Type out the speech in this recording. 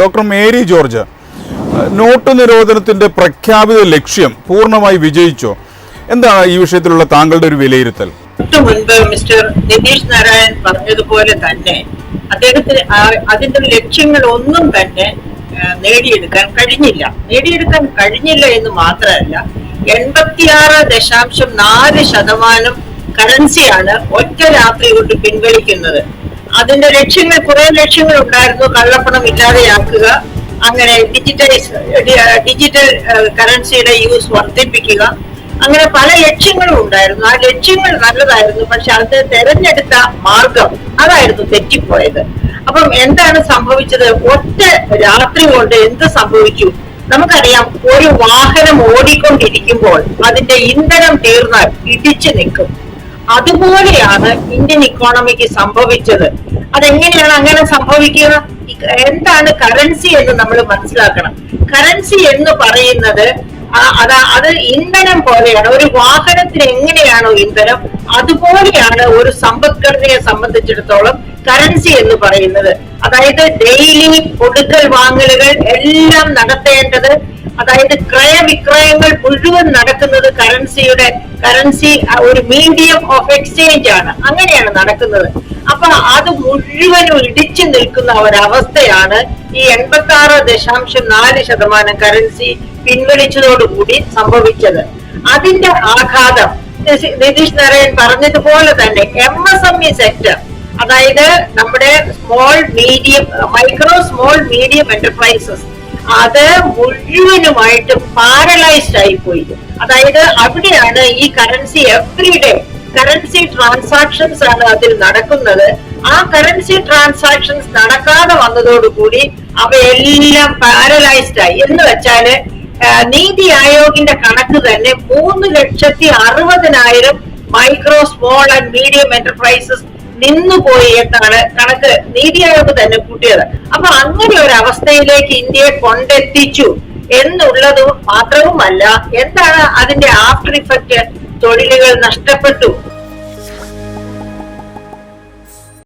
Doctor Mary George. Not നിരോധനത്തിന്റെ പ്രഖ്യാപിത ലക്ഷ്യം പൂർണമായി വിജയിച്ചോ? എന്താണ് ഈ വിഷയത്തിലുള്ള താങ്കളുടെ ഒരു വിലയിരുത്തൽ? മുൻപ് മിസ്റ്റർ നിതീഷ് നാരായൺ പറഞ്ഞതുപോലെ തന്നെ അദ്ദേഹത്തിന് അതിന്റെ ലക്ഷ്യങ്ങൾ ഒന്നും തന്നെ നേടിയെടുക്കാൻ കഴിഞ്ഞില്ല. നേടിയെടുക്കാൻ കഴിഞ്ഞില്ല എന്ന് മാത്രമല്ല എൺപത്തിയാറ് ദശാംശം നാല് ശതമാനം കറൻസിയാണ് ഒറ്റ രാത്രി കൊണ്ട് പിൻവലിക്കുന്നത്. അതിന്റെ ലക്ഷ്യങ്ങൾ കുറെ ലക്ഷ്യങ്ങൾ ഉണ്ടായിരുന്നു. കള്ളപ്പണം ഇല്ലാതെയാക്കുക. അങ്ങനെ ഡിജിറ്റൈസ് ഡിജിറ്റൽ കറൻസിയുടെ യൂസ് വർദ്ധിപ്പിക്കുക. അങ്ങനെ പല ലക്ഷ്യങ്ങളും ഉണ്ടായിരുന്നു. ആ ലക്ഷ്യങ്ങൾ നല്ലതായിരുന്നു. പക്ഷെ അത് തെരഞ്ഞെടുത്ത മാർഗം അതായിരുന്നു തെറ്റിപ്പോയത്. അപ്പം എന്താണ് സംഭവിച്ചത്? ഒറ്റ രാത്രി കൊണ്ട് എന്ത് സംഭവിച്ചു നമുക്കറിയാം ഒരു വാഹനം ഓടിക്കൊണ്ടിരിക്കുമ്പോൾ അതിന്റെ ഇന്ധനം തീർന്നാൽ ഇടിച്ചു നിൽക്കും. അതുപോലെയാണ് ഇന്ത്യൻ ഇക്കോണമിക്ക് സംഭവിച്ചത്. അതെങ്ങനെയാണ് അങ്ങനെ സംഭവിക്കുക? എന്താണ് കറൻസി എന്ന് നമ്മൾ മനസ്സിലാക്കണം. കറൻസി എന്ന് പറയുന്നത് അതാ അത് ഇന്ധനം പോലെയാണ്. ഒരു വാഹനത്തിന് എങ്ങനെയാണോ ഇന്ധനം അതുപോലെയാണ് ഒരു സമ്പദ്ഘടനയെ സംബന്ധിച്ചിടത്തോളം കറൻസി എന്ന് പറയുന്നത്. അതായത് ഡെയിലി കൊടുക്കൽ വാങ്ങലുകൾ എല്ലാം നടത്തേണ്ടത് അതായത് ക്രയവിക്രയങ്ങൾ മുഴുവൻ നടക്കുന്നത് കറൻസിയുടെ കറൻസി ഒരു മീഡിയം ഓഫ് എക്സ്ചേഞ്ച് ആണ്. അങ്ങനെയാണ് നടക്കുന്നത്. അപ്പൊ അത് മുഴുവനും ഇടിച്ചു നിൽക്കുന്ന ഒരവസ്ഥയാണ് ഈ എൺപത്തി ആറ് ദശാംശം നാല് ശതമാനം കറൻസി പിൻവലിച്ചതോടുകൂടി സംഭവിച്ചത്. അതിന്റെ ആഘാതം നിതി- നിതീഷ് നാരായൺ പറഞ്ഞതുപോലെ തന്നെ M S M E sector അതായത് നമ്മുടെ small medium micro small medium enterprises അത് മുഴുവനുമായിട്ട് പാരലൈസ്ഡ് ആയി പോയി. അതായത് അവിടെയാണ് ഈ currency every day currency transactions ആണ് അതിൽ നടക്കുന്നത്. ആ കറൻസി ട്രാൻസാക്ഷൻസ് നടക്കാതെ വന്നതോടുകൂടി അവയെല്ലാം പാരലൈസ്ഡ് ആയി. എന്ന് വെച്ചാൽ നീതി ആയോഗിന്റെ കണക്ക് തന്നെ മൂന്ന് ലക്ഷത്തി അറുപതിനായിരം micro small and medium enterprises നിന്നുപോയി എന്നാണ് കണക്ക് നീതി ആയോഗ് തന്നെ കൂട്ടിയത്. അപ്പൊ അങ്ങനെ ഒരു അവസ്ഥയിലേക്ക് ഇന്ത്യയെ കൊണ്ടെത്തിച്ചു എന്നുള്ളതും മാത്രവുമല്ല എന്താണ് അതിന്റെ ആഫ്റ്റർ ഇഫക്റ്റ്? തൊഴിലുകൾ നഷ്ടപ്പെട്ടു.